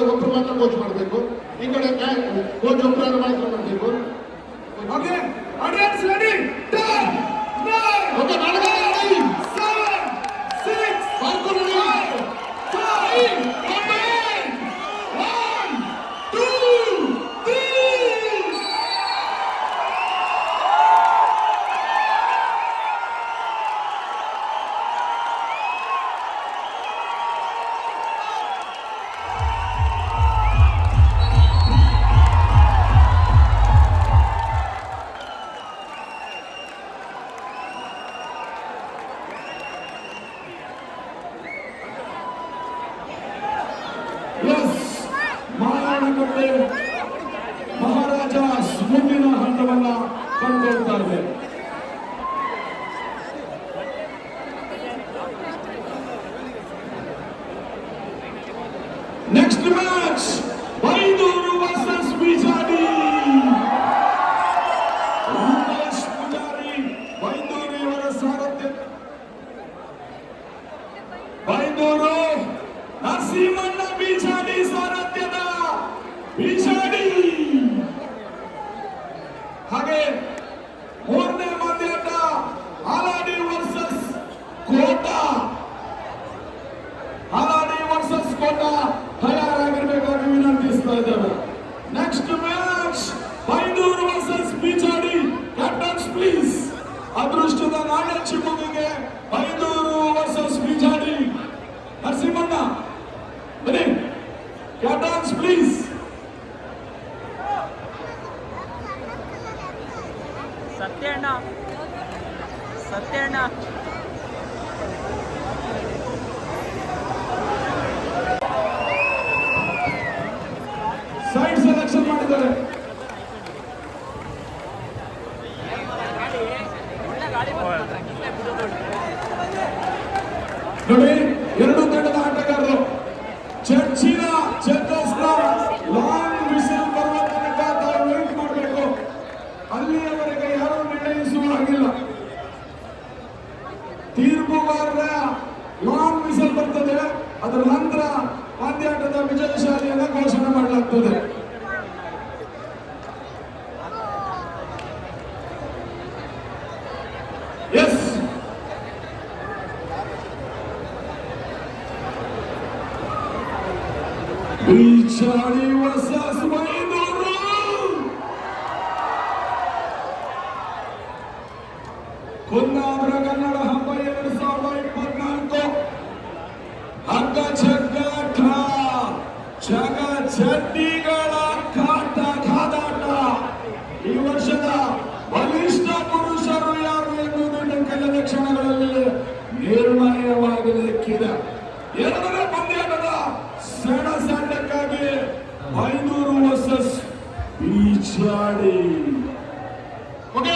ಕಡೆ ಒಬ್ರು ಮಾತ್ರ ಕೋಚ್ ಮಾಡಬೇಕು ಈ ಕಡೆ ಕೋಚ್ ಒಬ್ಬರು ಮಾತ್ರ ಮಾಡಬೇಕು ಓಕೆ ನರಸಿಂಹಣ್ಣ ಬೀಜಾಡಿ ಸಾರಥ್ಯದ. ಬೀಜಾಡಿ ಹಾಗೆ ಮೂರನೇ ಮಧ್ಯಾಟ ಹಾಲಾಡಿ ವರ್ಸಸ್ ಕೋಟಾ. ಹಾಲಾಡಿ ವರ್ಸಸ್ ಕೋಟಾ ತಯಾರಾಗಿರ್ಬೇಕಾಗಿ ವಿನಂತಿಸ್ತಾ ಇದ್ದೇವೆ. Next match Byndoor versus Beejadi captains please ಅದೃಷ್ಟದ ನಾಳೆ ಚಿಮ್ಮುಗೆ ಬೈದೂರು ವರ್ಸಸ್ ಬೀಜಾಡಿ ನರಸಿಂಹಣ್ಣ ಬನ್ನಿ captains please Satyanna. Satyanna. Side selection ಮಾಡಿದ್ದಾರೆ. ನೋಡಿ ಎರಡು ತಂಡದ ಆಟಗಾರರು. ಚರ್ಚಿನ ಚೇತಸ್ನ ಅದರ ನಂತರ ಪಂದ್ಯಾಟದ ವಿಜಯಶಾಲಿಯನ್ನ ಘೋಷಣೆ ಮಾಡಲಾಗ್ತದೆ. ಎಸ್ ಬೀಚಾಡಿ ಹೊಸ ಕುಂದಾಪುರ ಜಗ ಕಾಟ ಕಾದಾಟ ಈ ವರ್ಷದ ಬಲಿಷ್ಠ ಪುರುಷರು ಯಾರು ಎನ್ನುವುದನ್ನು ಕೆಲದ ಕ್ಷಣಗಳಲ್ಲಿ ನಿರ್ಣಯವಾಗಲಿಕ್ಕಿದೆ ಎರಡನೇ ಪಂದ್ಯಾಟದ ಸಣ್ಣ ಸಣ್ಣಕ್ಕಾಗಿ ಐನೂರು ವರ್ಸಸ್ ಬೀಚಾಡಿ. ಓಕೆ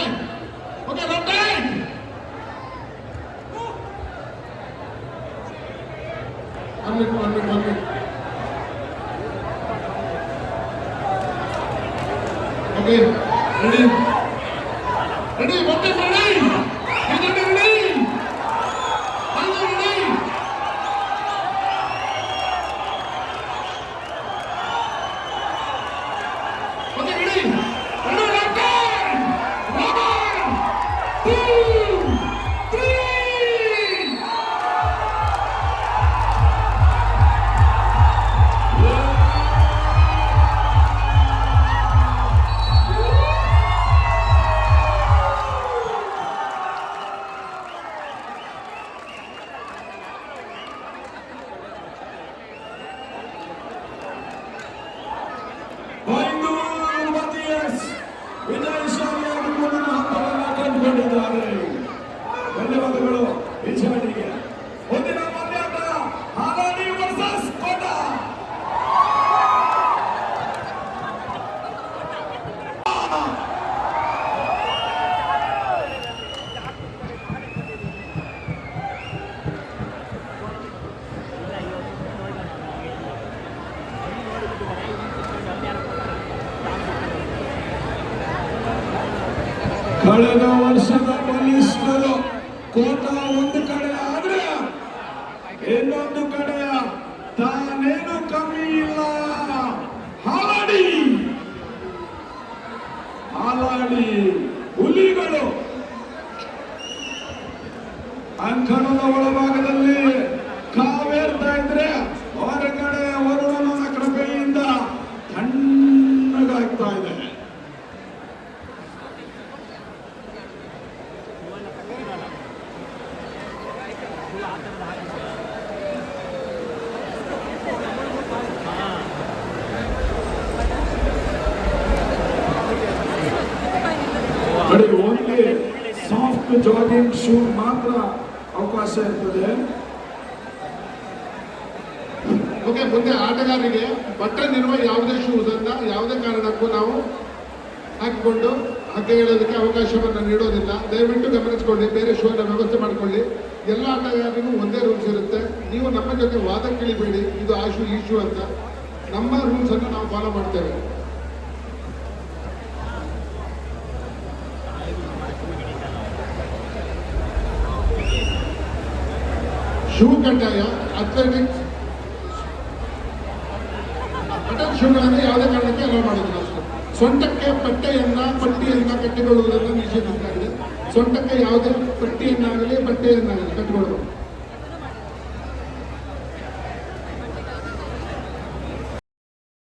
ಓಕೆ ಅನ್ಬೇಕು ಅನ್ಬೇಕು ரெடி ரெடி ரெடி ஒட்டி ரெடி ரெடி ரெடி Woo! ಕಳೆದ ವರ್ಷದ ಬಲಿಷ್ಠರು ಕೋಟಾ ಒಂದು ಕಡೆ ಆದ್ರೆ ಇನ್ನೊಂದು ಕಡೆಯ ತಾನೇನು ಕಮ್ಮಿ ಇಲ್ಲ. ಹಾಲಾಡಿ! ಹಾಲಾಡಿ ಹುಲಿಗಳು. ಅಂಕಣದ ಒಳಭಾಗದಲ್ಲಿ ನೋಡಿ ಓನ್ಲಿ ಸಾಫ್ಟ್ ಜಾಗಿಂಗ್ ಶೂ ಮಾತ್ರ ಅವಕಾಶ ಇರ್ತದೆ. ಓಕೆ, ಮುಂದೆ ಆಟಗಾರರಿಗೆ ಬಟ್ಟೆನಿರುವ ಯಾವುದೇ ಶೂಸ್ ಅಂತ ಯಾವುದೇ ಕಾರಣಕ್ಕೂ ನಾವು ಹಾಕಿಕೊಂಡು ಹಗ್ಗ ಹೇಳೋದಕ್ಕೆ ಅವಕಾಶವನ್ನು ನೀಡೋದಿಲ್ಲ. ದಯವಿಟ್ಟು ಗಮನಿಸಿಕೊಳ್ಳಿ, ಬೇರೆ ಶೂನ ವ್ಯವಸ್ಥೆ ಮಾಡಿಕೊಳ್ಳಿ. ಎಲ್ಲ ಆಟಗಾರರಿಗೂ ಒಂದೇ ರೂಲ್ಸ್ ಇರುತ್ತೆ. ನೀವು ನಮ್ಮ ಜೊತೆ ವಾದ ಕೇಳಿಬೇಡಿ, ಇದು ಆ ಶೂ, ಈ ಶೂ ಅಂತ. ನಮ್ಮ ರೂಲ್ಸನ್ನು ನಾವು ಫಾಲೋ ಮಾಡ್ತೇವೆ. ಶೂ ಕಡ್ಡಾಯ ಅಥ್ಲೆಟಿಕ್ಸ್ ಬಟನ್ ಶೂಗಳನ್ನು ಯಾವುದೇ ಕಾರಣಕ್ಕೆ ಅಲೋ ಅಷ್ಟೇ. ಸೊಂಟಕ್ಕೆ ಪಟ್ಟೆಯನ್ನ ಪಟ್ಟಿಯನ್ನ ಕಟ್ಟಿಕೊಳ್ಳುವುದನ್ನು ನಿಷೇಧಿಸಲಾಗಿದೆ ಸೊಂಟಕ್ಕೆ ಯಾವುದೇ ಪಟ್ಟಿಯನ್ನಾಗಲಿ ಬಟ್ಟೆಯನ್ನಾಗಲಿ ಕಟ್ಟಿಕೊಳ್ಳಬಹುದು